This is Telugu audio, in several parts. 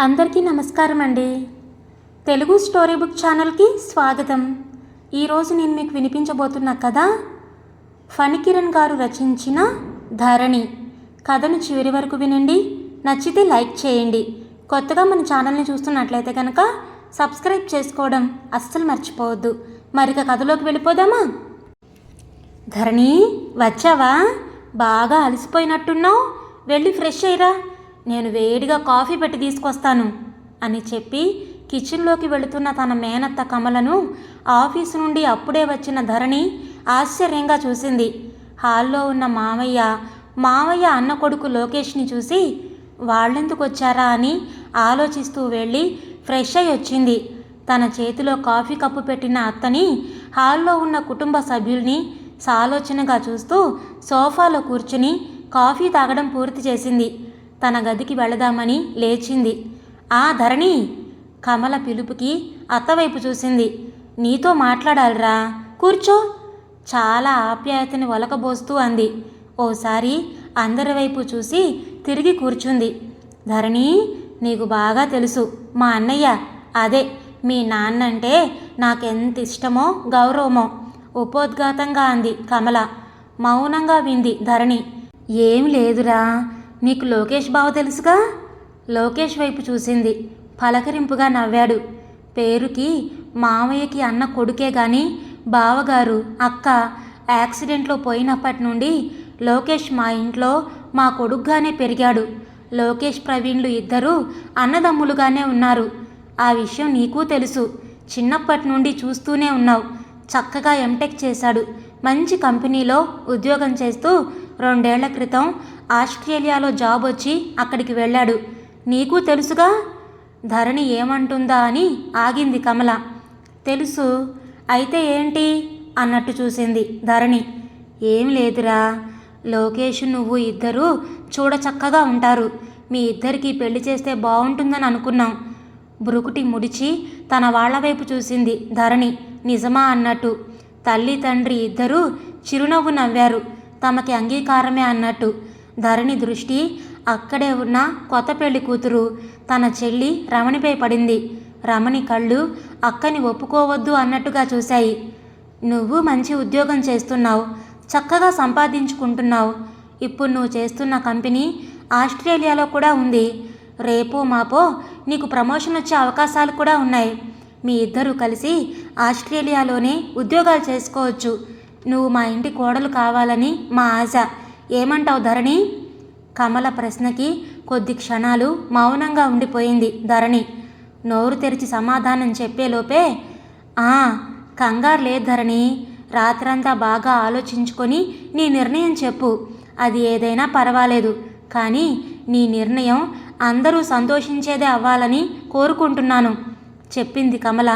అందరికీ నమస్కారం అండి. తెలుగు స్టోరీ బుక్ ఛానల్కి స్వాగతం. ఈరోజు నేను మీకు వినిపించబోతున్న కథ ఫణికిరణ్ గారు రచించిన ధరణి. కథను చివరి వరకు వినండి. నచ్చితే లైక్ చేయండి. కొత్తగా మన ఛానల్ని చూస్తున్నట్లయితే కనుక సబ్స్క్రైబ్ చేసుకోవడం అస్సలు మర్చిపోవద్దు. మరిక కథలోకి వెళ్ళిపోదామా? ధరణి వచ్చావా? బాగా అలసిపోయినట్టున్నావు. వెళ్ళి ఫ్రెష్ అయ్యరా. నేను వేడిగా కాఫీ పెట్టి తీసుకొస్తాను అని చెప్పి కిచెన్లోకి వెళుతున్న తన మేనత్త కమలను ఆఫీసు నుండి అప్పుడే వచ్చిన ధరణి ఆశ్చర్యంగా చూసింది. హాల్లో ఉన్న మామయ్య మామయ్య అన్న కొడుకు లోకేష్ని చూసి వాళ్ళెందుకు వచ్చారా? అని ఆలోచిస్తూ వెళ్ళి ఫ్రెష్ అయి వచ్చింది. తన చేతిలో కాఫీ కప్పు పెట్టిన అత్తని హాల్లో ఉన్న కుటుంబ సభ్యుల్ని సాలోచనగా చూస్తూ సోఫాలో కూర్చుని కాఫీ తాగడం పూర్తి చేసింది. తన గదికి వెళదామని లేచింది. ఆ ధరణి కమల పిలుపుకి అత్తవైపు చూసింది. నీతో మాట్లాడాలిరా. కూర్చో. చాలా ఆప్యాయతని ఒలకబోస్తూ అంది. ఓసారి అందరి వైపు చూసి తిరిగి కూర్చుంది. ధరణి నీకు బాగా తెలుసు. మా అన్నయ్య అదే మీ నాన్నంటే నాకెంత ఇష్టమో గౌరవమో ఉపోద్ఘాతంగా అంది కమల. మౌనంగా వింది ధరణి. ఏం లేదురా. నీకు లోకేష్ బావ తెలుసుగా? లోకేష్ వైపు చూసింది. పలకరింపుగా నవ్వాడు. పేరుకి మామయ్యకి అన్న కొడుకే గాని బావగారు అక్క యాక్సిడెంట్లో పోయినప్పటి నుండి లోకేష్ మా ఇంట్లో మా కొడుకుగానే పెరిగాడు. లోకేష్ ప్రవీణ్లు ఇద్దరూ అన్నదమ్ములుగానే ఉన్నారు. ఆ విషయం నీకు తెలుసు. చిన్నప్పటి నుండి చూస్తూనే ఉన్నావు. చక్కగా ఎంటెక్ చేశాడు. మంచి కంపెనీలో ఉద్యోగం చేస్తూ రెండేళ్ళ క్రితం ఆస్ట్రేలియాలో జాబ్ వచ్చి అక్కడికి వెళ్ళాడు. నీకు తెలుసుగా? ధరణి ఏమంటుందా అని ఆగింది కమల. తెలుసు. అయితే ఏంటి? అన్నట్టు చూసింది ధరణి. ఏం లేదురా. లోకేష్ నువ్వు ఇద్దరూ చూడచక్కగా ఉంటారు. మీ ఇద్దరికి పెళ్ళి చేస్తే బాగుంటుందని అనుకున్నాం. బ్రుకుటి ముడిచి తన వాళ్ళ వైపు చూసింది ధరణి. నిజమా అన్నట్టు. తల్లి తండ్రి ఇద్దరూ చిరునవ్వు నవ్వారు. తమకి అంగీకారమే అన్నట్టు. ధరణి దృష్టి అక్కడే ఉన్న కొత్త పెళ్ళి కూతురు తన చెల్లి రమణిపై పడింది. రమణి కళ్ళు అక్కని ఒప్పుకోవద్దు అన్నట్టుగా చూశాయి. నువ్వు మంచి ఉద్యోగం చేస్తున్నావు చక్కగా సంపాదించుకుంటున్నావు. ఇప్పుడు నువ్వు చేస్తున్న కంపెనీ ఆస్ట్రేలియాలో కూడా ఉంది. రేపో మాపో నీకు ప్రమోషన్ వచ్చే అవకాశాలు కూడా ఉన్నాయి. మీ ఇద్దరూ కలిసి ఆస్ట్రేలియాలోనే ఉద్యోగాలు చేసుకోవచ్చు. నువ్వు మా ఇంటి కోడలు కావాలని మా ఆశ. ఏమంటావు ధరణి? కమల ప్రశ్నకి కొద్ది క్షణాలు మౌనంగా ఉండిపోయింది ధరణి. నోరు తెరిచి సమాధానం చెప్పేలోపే ఆ కంగారు లేదు ధరణి. రాత్రంతా బాగా ఆలోచించుకొని నీ నిర్ణయం చెప్పు. అది ఏదైనా పర్వాలేదు కానీ నీ నిర్ణయం అందరూ సంతోషించేదే అవ్వాలని కోరుకుంటున్నాను చెప్పింది కమల.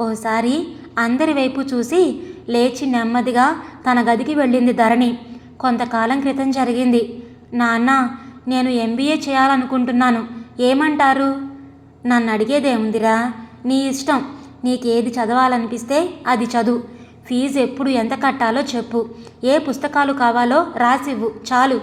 ఓసారి అందరి వైపు చూసి లేచి నెమ్మదిగా తన గదికి వెళ్ళింది ధరణి. కొంతకాలం క్రితం జరిగింది. నాన్న నేను ఎంబీఏ చేయాలనుకుంటున్నాను. ఏమంటారు? నన్ను అడిగేదేముందిరా నీ ఇష్టం. నీకేది చదవాలనిపిస్తే అది చదువు. ఫీజు ఎప్పుడు ఎంత కట్టాలో చెప్పు. ఏ పుస్తకాలు కావాలో రాసివ్వు. చాలు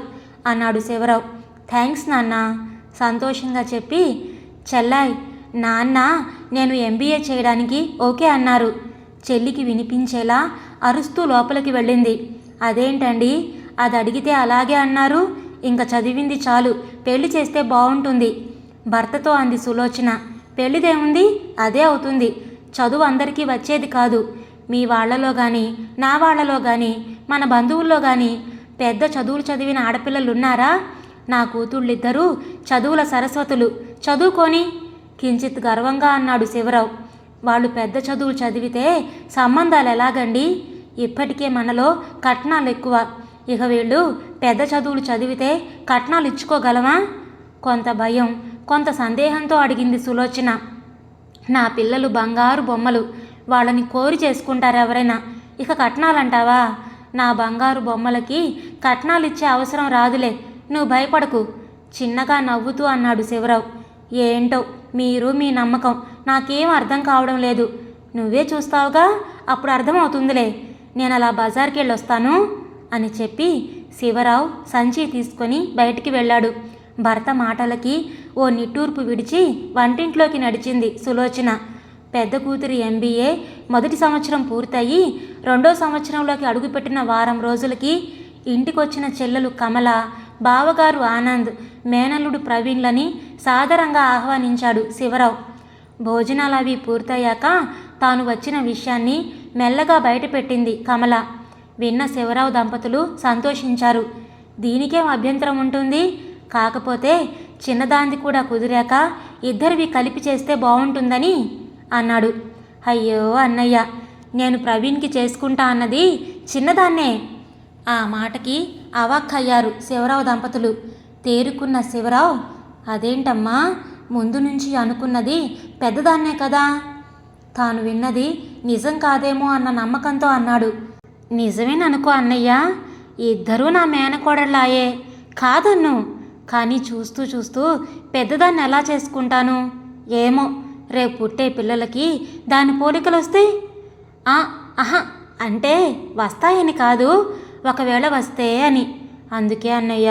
అన్నాడు శివరావు. థ్యాంక్స్ నాన్న. సంతోషంగా చెప్పి చెల్లాయ్ నాన్న నేను ఎంబీఏ చేయడానికి ఓకే అన్నారు. చెల్లికి వినిపించేలా అరుస్తూ లోపలికి వెళ్ళింది. అదేంటండి? అది అడిగితే అలాగే అన్నారు. ఇంకా చదివింది చాలు. పెళ్ళి చేస్తే బాగుంటుంది భర్తతో అంది సులోచన. పెళ్ళిదేముంది అదే అవుతుంది. చదువు అందరికీ వచ్చేది కాదు. మీ వాళ్ళలో కానీ నా వాళ్ళలో కానీ మన బంధువుల్లో కానీ పెద్ద చదువులు చదివిన ఆడపిల్లలు ఉన్నారా నా కూతుళ్ళిద్దరూ చదువుల సరస్వతులు. చదువుకొని. కించిత్ గర్వంగా అన్నాడు శివరావు. వాళ్ళు పెద్ద చదువులు చదివితే సంబంధాలు ఎలాగండి? ఇప్పటికే మనలో కట్నాలు ఎక్కువ. ఇక వీళ్ళు పెద్ద చదువులు చదివితే కట్నాలు ఇచ్చుకోగలమా? కొంత భయం కొంత సందేహంతో అడిగింది సులోచన. నా పిల్లలు బంగారు బొమ్మలు. వాళ్ళని కోరి చేసుకుంటారు ఎవరైనా. ఇక కట్నాలంటావా? నా బంగారు బొమ్మలకి కట్నాలు ఇచ్చే అవసరం రాదులే. నువ్వు భయపడకు. చిన్నగా నవ్వుతూ అన్నాడు శివరావు. ఏంటో మీరు మీ నమ్మకం. నాకేం అర్థం కావడం లేదు. నువ్వే చూస్తావుగా? అప్పుడు అర్థమవుతుందిలే. నేను అలా బజార్కి వెళ్ళొస్తాను అని చెప్పి శివరావు సంచి తీసుకొని బయటికి వెళ్ళాడు. భర్త మాటలకి ఓ నిట్టూర్పు విడిచి వంటింట్లోకి నడిచింది సులోచన. పెద్ద కూతురి ఎంబీఏ మొదటి సంవత్సరం పూర్తయి రెండో సంవత్సరంలోకి అడుగుపెట్టిన వారం రోజులకి ఇంటికొచ్చిన చెల్లెలు కమల బావగారు ఆనంద్ మేనల్లుడు ప్రవీణ్లని సాదరంగా ఆహ్వానించాడు శివరావు. భోజనాలు అవి పూర్తయ్యాక తాను వచ్చిన విషయాన్ని మెల్లగా బయటపెట్టింది కమల. విన్న శివరావు దంపతులు సంతోషించారు. దీనికేం అభ్యంతరం ఉంటుంది? కాకపోతే చిన్నదాంది కూడా కుదిరాక ఇద్దరివి కలిపి చేస్తే బాగుంటుందని అన్నాడు. అయ్యో అన్నయ్య నేను ప్రవీణ్కి చేసుకుంటా అన్నది చిన్నదాన్నే. ఆ మాటకి అవాక్కయ్యారు శివరావు దంపతులు. తేరుకున్న శివరావు అదేంటమ్మా ముందు నుంచి అనుకున్నది పెద్దదాన్నే కదా. తాను విన్నది నిజం కాదేమో అన్న నమ్మకంతో అన్నాడు. నిజమేననుకో అన్నయ్య ఇద్దరూ నా మేనకోడళ్ళాయే. కాదన్ను కానీ చూస్తూ చూస్తూ పెద్దదాన్ని ఎలా చేసుకుంటాను? ఏమో రేపు పుట్టే పిల్లలకి దాని పోలికలు వస్తే ఆ, ఆహా అంటే వస్తాయని కాదు ఒకవేళ వస్తే అని. అందుకే అన్నయ్య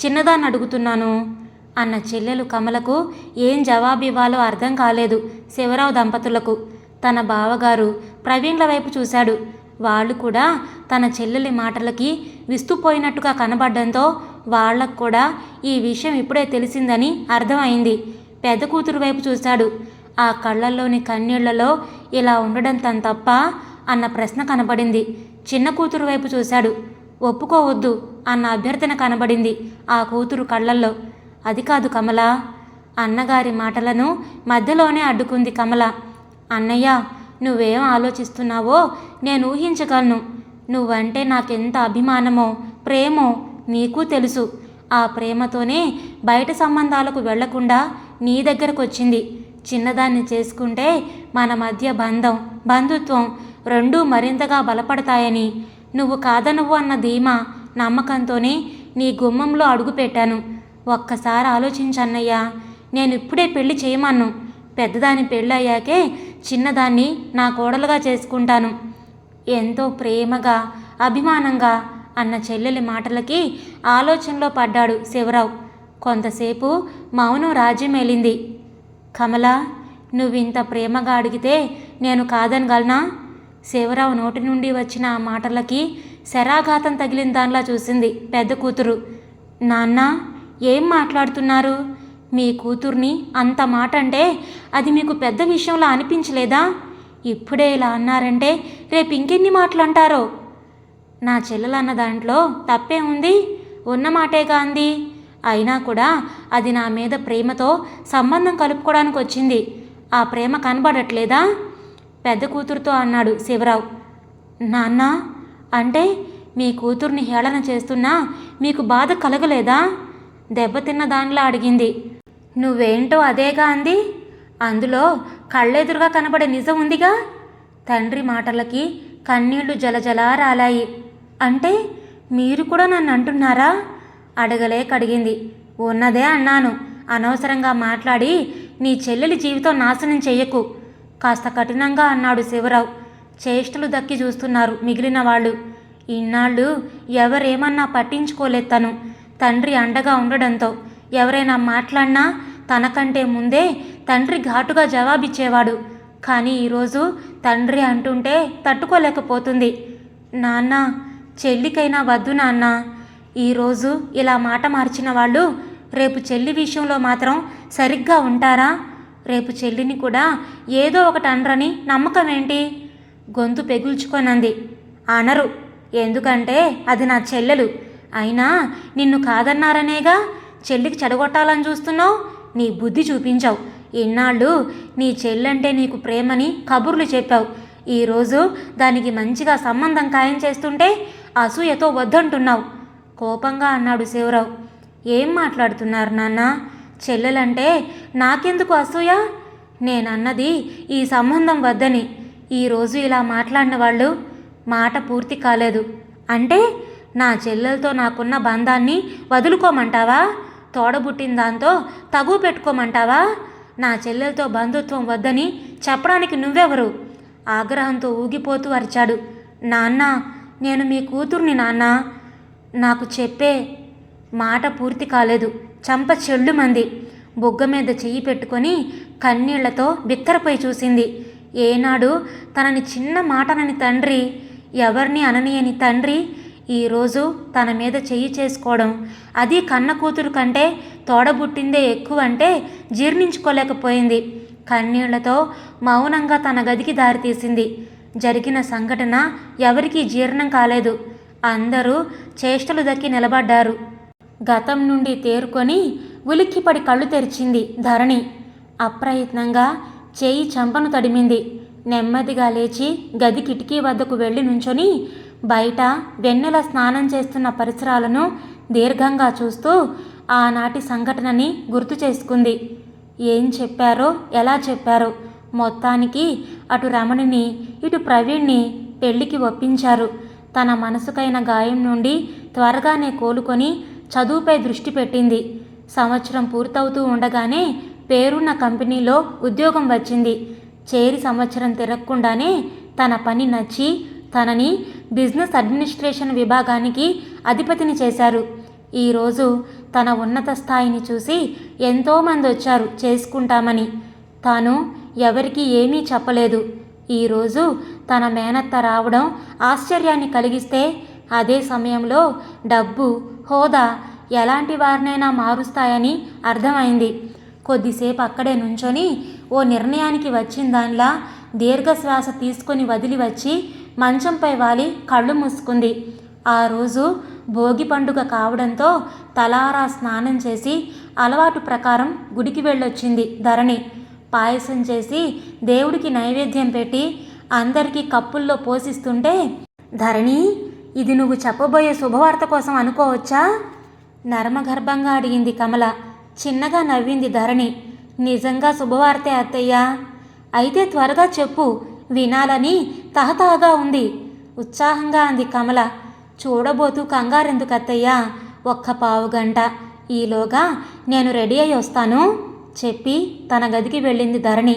చిన్నదాన్ని అడుగుతున్నాను. అన్న చెల్లెలు కమలకు ఏం జవాబు ఇవ్వాలో అర్థం కాలేదు శివరావు దంపతులకు. తన బావగారు ప్రవీణ్ల వైపు చూశాడు. వాళ్ళు కూడా తన చెల్లెలి మాటలకి విస్తుపోయినట్టుగా కనబడడంతో వాళ్ళకు కూడా ఈ విషయం ఇప్పుడే తెలిసిందని అర్థమైంది. పెద్ద కూతురు వైపు చూశాడు. ఆ కళ్ళల్లోని కన్నీళ్ళలో ఇలా ఉండడం తన తప్ప అన్న ప్రశ్న కనబడింది. చిన్న కూతురు వైపు చూశాడు. ఒప్పుకోవద్దు అన్న అభ్యర్థన కనబడింది ఆ కూతురు కళ్ళల్లో. అది కాదు కమల. అన్నగారి మాటలను మధ్యలోనే అడ్డుకుంది కమల. అన్నయ్య నువ్వేం ఆలోచిస్తున్నావో నేను ఊహించగలను. నువ్వంటే నాకెంత అభిమానమో ప్రేమో నీకు తెలుసు. ఆ ప్రేమతోనే బయట సంబంధాలకు వెళ్ళకుండా నీ దగ్గరకు వచ్చింది చిన్నదాన్ని చేసుకుంటే మన మధ్య బంధం బంధుత్వం రెండూ మరింతగా బలపడతాయని. నువ్వు కాదనువు అన్న ధీమా నమ్మకంతోనే నీ గుమ్మంలో అడుగుపెట్టాను. ఒక్కసారి ఆలోచించన్నయ్యా నేను ఇప్పుడే పెళ్ళి చేయమన్ను. పెద్దదాని పెళ్ళయ్యాకే చిన్నదాన్ని నా కోడలుగా చేసుకుంటాను. ఎంతో ప్రేమగా అభిమానంగా అన్న చెల్లెలి మాటలకి ఆలోచనలో పడ్డాడు శివరావు. కొంతసేపు మౌనం రాజ్యమేలింది కమల నువ్వింత ప్రేమగా అడిగితే నేను కాదనగలనా శివరావు నోటి నుండి వచ్చిన ఆ మాటలకి శరాఘాతం తగిలిన దానిలా చూసింది పెద్ద కూతురు. నాన్న ఏం మాట్లాడుతున్నారు? మీ కూతుర్ని అంత మాట అంటే అది మీకు పెద్ద విషయంలో అనిపించలేదా? ఇప్పుడే ఇలా అన్నారంటే రేపు ఇంకెన్ని మాటలు అంటారో నా చెల్లెలు అన్న దాంట్లో తప్పే ఉంది. ఉన్న మాటేగా అంది అయినా కూడా అది నా మీద ప్రేమతో సంబంధం కలుపుకోవడానికి వచ్చింది. ఆ ప్రేమ కనబడట్లేదా? పెద్ద కూతురుతో అన్నాడు శివరావు. నాన్న అంటే మీ కూతుర్ని హేళన చేస్తున్నా మీకు బాధ కలగలేదా? దెబ్బతిన్న దానిలా అడిగింది. నువ్వేంటో అదేగా అంది అందులో కళ్ళెదురుగా కనబడే నిజం ఉందిగా? తండ్రి మాటలకి కన్నీళ్ళు జలజలా రాలాయి. అంటే మీరు కూడా నన్ను అంటున్నారా అడగలే కడిగింది ఉన్నదే అన్నాను. అనవసరంగా మాట్లాడి నీ చెల్లెలి జీవితం నాశనం చెయ్యకు. కాస్త కఠినంగా అన్నాడు శివరావు. చేష్టలు దక్కి చూస్తున్నారు మిగిలిన వాళ్ళు. ఇన్నాళ్ళు ఎవరేమన్నా పట్టించుకోలేదు తను. తండ్రి అండగా ఉండడంతో ఎవరైనా మాట్లాడినా తనకంటే ముందే తండ్రి ఘాటుగా జవాబిచ్చేవాడు. కానీ ఈరోజు తండ్రి అంటుంటే తట్టుకోలేకపోతుంది. నాన్న చెల్లికైనా వద్దు నాన్న. ఈరోజు ఇలా మాట మార్చిన వాళ్ళు రేపు చెల్లి విషయంలో మాత్రం సరిగ్గా ఉంటారా? రేపు చెల్లిని కూడా ఏదో ఒకటి అనరని నమ్మకం ఏంటి గొంతు పెగుల్చుకొనంది. అనరు. ఎందుకంటే అది నా చెల్లెలు. అయినా నిన్ను కాదన్నారనేగా చెల్లికి చెడగొట్టాలని చూస్తున్నావు? నీ బుద్ధి చూపించావు. ఇన్నాళ్ళు నీ చెల్లంటే నీకు ప్రేమని కబుర్లు చెప్పావు. ఈరోజు దానికి మంచిగా సంబంధం ఖాయం చేస్తుంటే అసూయతో వద్దంటున్నావు. కోపంగా అన్నాడు శివరావు. ఏం మాట్లాడుతున్నారు నాన్న? చెల్లెలంటే నాకెందుకు అసూయ? నేనన్నది ఈ సంబంధం వద్దని. ఈరోజు ఇలా మాట్లాడిన వాళ్ళు మాట పూర్తి కాలేదు. అంటే నా చెల్లెలతో నాకున్న బంధాన్ని వదులుకోమంటావా? తోడబుట్టిన దాంతో తగు పెట్టుకోమంటావా? నా చెల్లెలతో బంధుత్వం వద్దని చెప్పడానికి నువ్వెవరు? ఆగ్రహంతో ఊగిపోతూ అరిచాడు. నాన్న నేను మీ కూతుర్ని నాన్న. నాకు చెప్పే మాట పూర్తి కాలేదు. చంప చెల్లుమంది బుగ్గ మీద చెయ్యి పెట్టుకొని కన్నీళ్ళతో బిత్తరపోయి చూసింది. ఏనాడు తనని చిన్న మాటనని తండ్రి ఎవరిని అననీయని తండ్రి ఈరోజు తన మీద చెయ్యి చేసుకోవడం. అది కన్న కూతురు కంటే తోడబుట్టిందే ఎక్కువ అంటే జీర్ణించుకోలేకపోయింది. కన్నీళ్ళతో మౌనంగా తన గదికి దారితీసింది జరిగిన సంఘటన ఎవరికీ జీర్ణం కాలేదు. అందరూ చేష్టలు దక్కి నిలబడ్డారు. గతం నుండి తేరుకొని ఉలిక్కిపడి కళ్ళు తెరిచింది ధరణి. అప్రయత్నంగా చేయి చంపను తడిమింది. నెమ్మదిగా లేచి గది కిటికీ వద్దకు వెళ్ళి నుంచొని బయట వెన్నెల స్నానం చేస్తున్న పరిసరాలను దీర్ఘంగా చూస్తూ ఆనాటి సంఘటనని గుర్తు చేసుకుంది. ఏం చెప్పారో ఎలా చెప్పారో మొత్తానికి అటు రమణిని ఇటు ప్రవీణ్ని పెళ్ళికి ఒప్పించారు. తన మనసుకైన గాయం నుండి త్వరగానే కోలుకొని చదువుపై దృష్టి పెట్టింది. సంవత్సరం పూర్తవుతూ ఉండగానే పేరున్న కంపెనీలో ఉద్యోగం వచ్చింది. చేరి సంవత్సరం తిరగకుండానే తన పని నచ్చి తనని బిజినెస్ అడ్మినిస్ట్రేషన్ విభాగానికి అధిపతిని చేశారు. ఈరోజు తన ఉన్నత స్థాయిని చూసి ఎంతోమంది వచ్చారు చేసుకుంటామని. తాను ఎవరికి ఏమీ చెప్పలేదు. ఈరోజు తన మేనత్త రావడం ఆశ్చర్యాన్ని కలిగిస్తే అదే సమయంలో డబ్బు హోదా ఎలాంటి వారినైనా మారుస్తాయని అర్థమైంది. కొద్దిసేపు అక్కడే నుంచొని ఓ నిర్ణయానికి వచ్చిన దానిలా దీర్ఘశ్వాస తీసుకొని వదిలి వచ్చి మంచంపై వాలి కళ్ళు మూసుకుంది. ఆ రోజు భోగి పండుగ కావడంతో తలారా స్నానం చేసి అలవాటు ప్రకారం గుడికి వెళ్ళొచ్చింది ధరణి. పాయసం చేసి దేవుడికి నైవేద్యం పెట్టి అందరికీ కప్పుల్లో పోషిస్తుంటే ధరణి ఇది నువ్వు చెప్పబోయే శుభవార్త కోసం అనుకోవచ్చా? నర్మగర్భంగా అడిగింది కమల. చిన్నగా నవ్వింది ధరణి. నిజంగా శుభవార్తే అత్తయ్య. అయితే త్వరగా చెప్పు వినాలని తహతహగా ఉంది. ఉత్సాహంగా అంది కమల. చూడబోతూ కంగారెందుకత్తయ్యా ఒక్క పావు గంట. ఈలోగా నేను రెడీ అయి వస్తాను చెప్పి తన గదికి వెళ్ళింది ధరణి.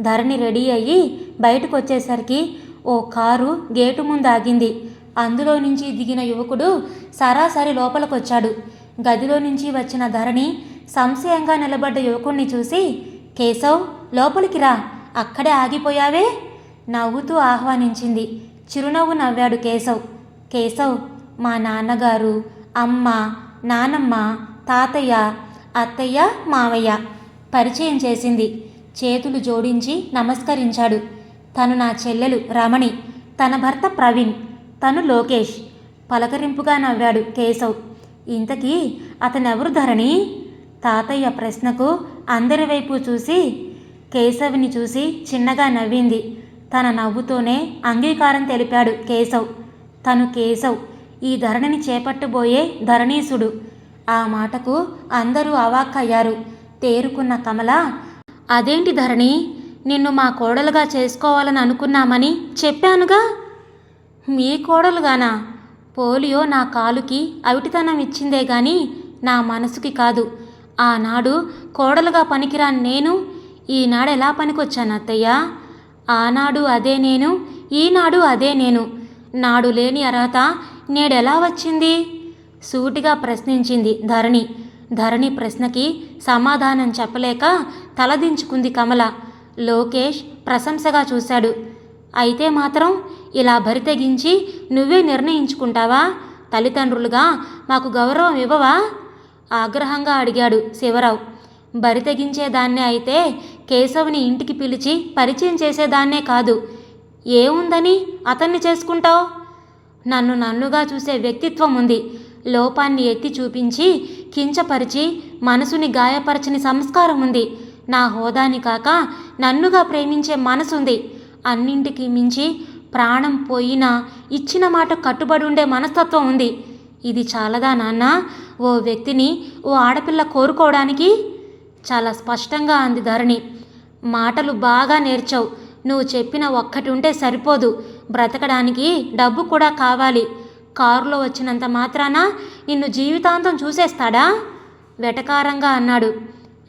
ధరణి రెడీ అయ్యి బయటకు వచ్చేసరికి ఓ కారు గేటు ముందు ఆగింది. అందులో నుంచి దిగిన యువకుడు సరాసరి లోపలికొచ్చాడు. గదిలో నుంచి వచ్చిన ధరణి సంశయంగా నిలబడ్డ యువకుణ్ణి చూసి కేశవ్ లోపలికి రా. అక్కడే ఆగిపోయావే? నవ్వుతూ ఆహ్వానించింది. చిరునవ్వు నవ్వాడు కేశవ్. కేశవ్ మా నాన్నగారు అమ్మ నానమ్మ తాతయ్య అత్తయ్య మావయ్య పరిచయం చేసింది. చేతులు జోడించి నమస్కరించాడు. తను నా చెల్లెలు రమణి తన భర్త ప్రవీణ్ తను లోకేష్ పలకరింపుగా నవ్వాడు కేశవ్. ఇంతకీ అతనెవరు ధరణి? తాతయ్య ప్రశ్నకు అందరి వైపు చూసి కేశవ్ని చూసి చిన్నగా నవ్వింది. తన నవ్వుతోనే అంగీకారం తెలిపాడు కేశవ్. తను కేశవ్ ఈ ధరణిని చేపట్టబోయే ధరణీసుడు. ఆ మాటకు అందరూ అవాక్కయ్యారు. తేరుకున్న కమల అదేంటి ధరణి? నిన్ను మా కోడలుగా చేసుకోవాలని అనుకున్నామని చెప్పానుగా? మీ కోడలుగానా? పోలియో నా కాలుకి అవిటితనం ఇచ్చిందే గాని నా మనసుకి కాదు. ఆనాడు కోడలుగా పనికిరాని నేను ఈనాడు ఎలా పనికొచ్చాను అత్తయ్యా? ఆనాడు అదే నేను ఈనాడు అదే నేను. నాడు లేని అర్హత నేడెలా వచ్చింది? సూటిగా ప్రశ్నించింది ధరణి. ధరణి ప్రశ్నకి సమాధానం చెప్పలేక తలదించుకుంది కమల. లోకేష్ ప్రశంసగా చూశాడు. అయితే మాత్రం ఇలా బరితెగించి నువ్వే నిర్ణయించుకుంటావా? తల్లిదండ్రులుగా మాకు గౌరవం ఇవ్వవా? ఆగ్రహంగా అడిగాడు శివరావు. బరితెగించేదాన్నే అయితే కేశవుని ఇంటికి పిలిచి పరిచయం చేసేదాన్నే కాదు. ఏముందని అతన్ని చేసుకుంటావు? నన్ను నన్నుగా చూసే వ్యక్తిత్వం ఉంది. లోపాన్ని ఎత్తి చూపించి కించపరిచి మనసుని గాయపరచని సంస్కారం ఉంది. నా హోదాని కాక నన్నుగా ప్రేమించే మనసుంది. అన్నింటికి మించి ప్రాణం పోయినా ఇచ్చిన మాట కట్టుబడి ఉండే మనస్తత్వం ఉంది. ఇది చాలదా నాన్న? ఓ వ్యక్తిని ఓ ఆడపిల్ల కోరుకోవడానికి చాలా స్పష్టంగా అంది ధరణి. మాటలు బాగా నేర్చావు. నువ్వు చెప్పిన ఒక్కటి ఉంటే సరిపోదు. బ్రతకడానికి డబ్బు కూడా కావాలి. కారులో వచ్చినంత మాత్రాన నిన్ను జీవితాంతం చూసేస్తాడా? వెటకారంగా అన్నాడు.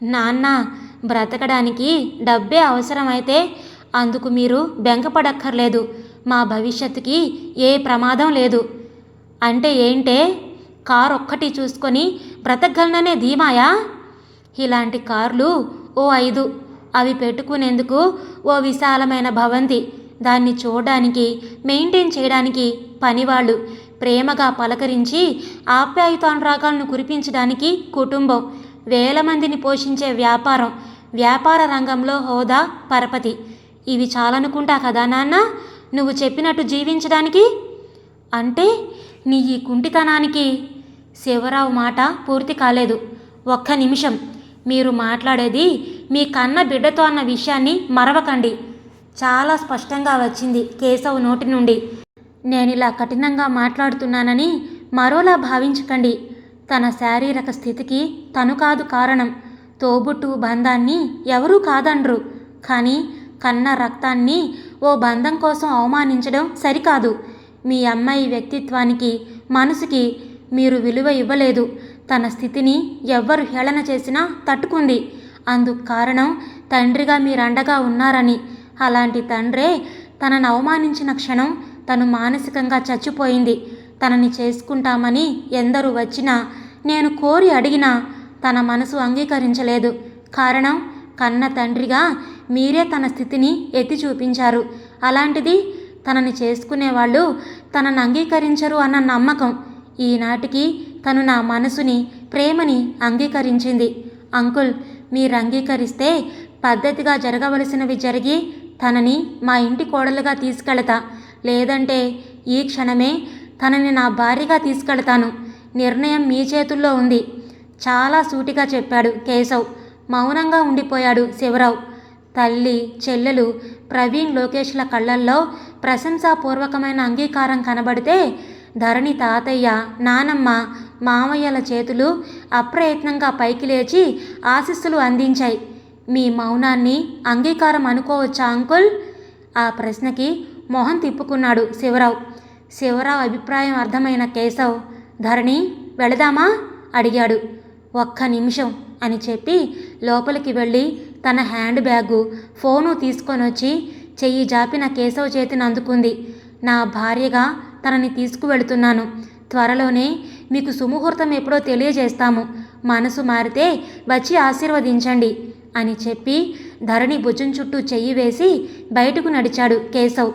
నాన్న బ్రతకడానికి డబ్బే అవసరమైతే అందుకు మీరు బెంగపడక్కర్లేదు. మా భవిష్యత్తుకి ఏ ప్రమాదం లేదు. అంటే ఏంటే? కారు ఒక్కటి చూసుకొని బ్రతకగలననే ధీమాయా? ఇలాంటి కార్లు ఓ ఐదు. అవి పెట్టుకునేందుకు ఓ విశాలమైన భవంతి. దాన్ని చూడడానికి మెయింటైన్ చేయడానికి పనివాళ్ళు. ప్రేమగా పలకరించి ఆప్యాయుతానురాగాలను కురిపించడానికి కుటుంబం. వేల మందిని పోషించే వ్యాపారం. వ్యాపార రంగంలో హోదా పరపతి. ఇవి చాలనుకుంటా కదా నాన్న? నువ్వు చెప్పినట్టు జీవించడానికి? అంటే నీ ఈ కుంటితనానికి శివరావు మాట పూర్తి కాలేదు. ఒక్క నిమిషం. మీరు మాట్లాడేది మీ కన్న బిడ్డతో అన్న విషయాన్ని మరవకండి. చాలా స్పష్టంగా వచ్చింది కేశవ్ నోటి నుండి. నేను ఇలా కఠినంగా మాట్లాడుతున్నానని మరోలా భావించకండి. తన శారీరక స్థితికి తను కాదు కారణం. తోబుట్టు బంధాన్ని ఎవరూ కాదనరు కానీ కన్న రక్తాన్ని ఓ బంధం కోసం అవమానించడం సరికాదు. మీ అమ్మాయి వ్యక్తిత్వానికి మనసుకి మీరు విలువ ఇవ్వలేదు. తన స్థితిని ఎవ్వరు హేళన చేసినా తట్టుకుంది. అందుకు కారణం తండ్రిగా మీరండగా ఉన్నారని. అలాంటి తండ్రే తనను అవమానించిన క్షణం తను మానసికంగా చచ్చిపోయింది. తనని చేసుకుంటామని ఎందరు వచ్చినా నేను కోరి అడిగినా తన మనసు అంగీకరించలేదు. కారణం కన్న తండ్రిగా మీరే తన స్థితిని ఎత్తి చూపించారు. అలాంటిది తనని చేసుకునేవాళ్ళు తనను అంగీకరించరు అన్న నమ్మకం. ఈనాటికి తను నా మనసుని ప్రేమని అంగీకరించింది. అంకుల్ మీరు అంగీకరిస్తే పద్ధతిగా జరగవలసినవి జరిగి తనని మా ఇంటి కోడలుగా తీసుకెళతా. లేదంటే ఈ క్షణమే తనని నా భార్యగా తీసుకెళతాను. నిర్ణయం మీ చేతుల్లో ఉంది. చాలా సూటిగా చెప్పాడు కేశవ్. మౌనంగా ఉండిపోయాడు శివరావు. తల్లి చెల్లెలు ప్రవీణ్ లోకేష్ల కళ్ళల్లో ప్రశంసాపూర్వకమైన అంగీకారం కనబడితే ధరణి తాతయ్య నానమ్మ మామయ్యల చేతులు అప్రయత్నంగా పైకి లేచి ఆశీస్సులు అందించాయి. మీ మౌనాన్ని అంగీకారం అనుకోవచ్చా అంకుల్? ఆ ప్రశ్నకి మొహం తిప్పుకున్నాడు శివరావు. శివరావు అభిప్రాయం అర్థమైన కేశవ్. ధరణి వెళదామా? అడిగాడు. ఒక్క నిమిషం అని చెప్పి లోపలికి వెళ్ళి తన హ్యాండ్ బ్యాగు ఫోను తీసుకొని వచ్చి చెయ్యి జాపిన కేశవ్ చేతిని అందుకుంది. నా భార్యగా తనని తీసుకువెళుతున్నాను. త్వరలోనే మీకు సుముహూర్తం ఎప్పుడో తెలియజేస్తాము. మనసు మారితే వచ్చి ఆశీర్వదించండి అని చెప్పి ధరణి భుజం చుట్టూ చెయ్యి వేసి బయటకు నడిచాడు కేశవ్.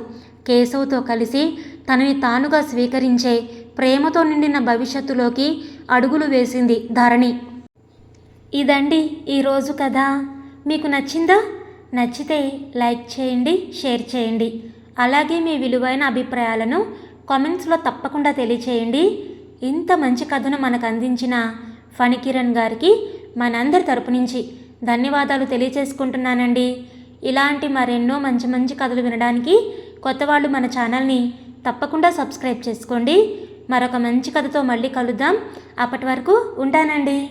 కేశవ్తో కలిసి తనని తానుగా స్వీకరించే ప్రేమతో నిండిన భవిష్యత్తులోకి అడుగులు వేసింది ధరణి. ఇదండి ఈరోజు కథ. మీకు నచ్చిందా? నచ్చితే లైక్ చేయండి షేర్ చేయండి. అలాగే మీ విలువైన అభిప్రాయాలను కామెంట్స్లో తప్పకుండా తెలియచేయండి. ఇంత మంచి కథను మనకు అందించిన ఫణికిరణ్ గారికి మనందరి తరపు నుంచి ధన్యవాదాలు తెలియచేసుకుంటున్నానండి. ఇలాంటి మరెన్నో మంచి మంచి కథలు వినడానికి కొత్త వాళ్ళు మన ఛానల్ని తప్పకుండా సబ్స్క్రైబ్ చేసుకోండి. మరొక మంచి కథతో మళ్ళీ కలుద్దాం. అప్పటి వరకు ఉంటానండి.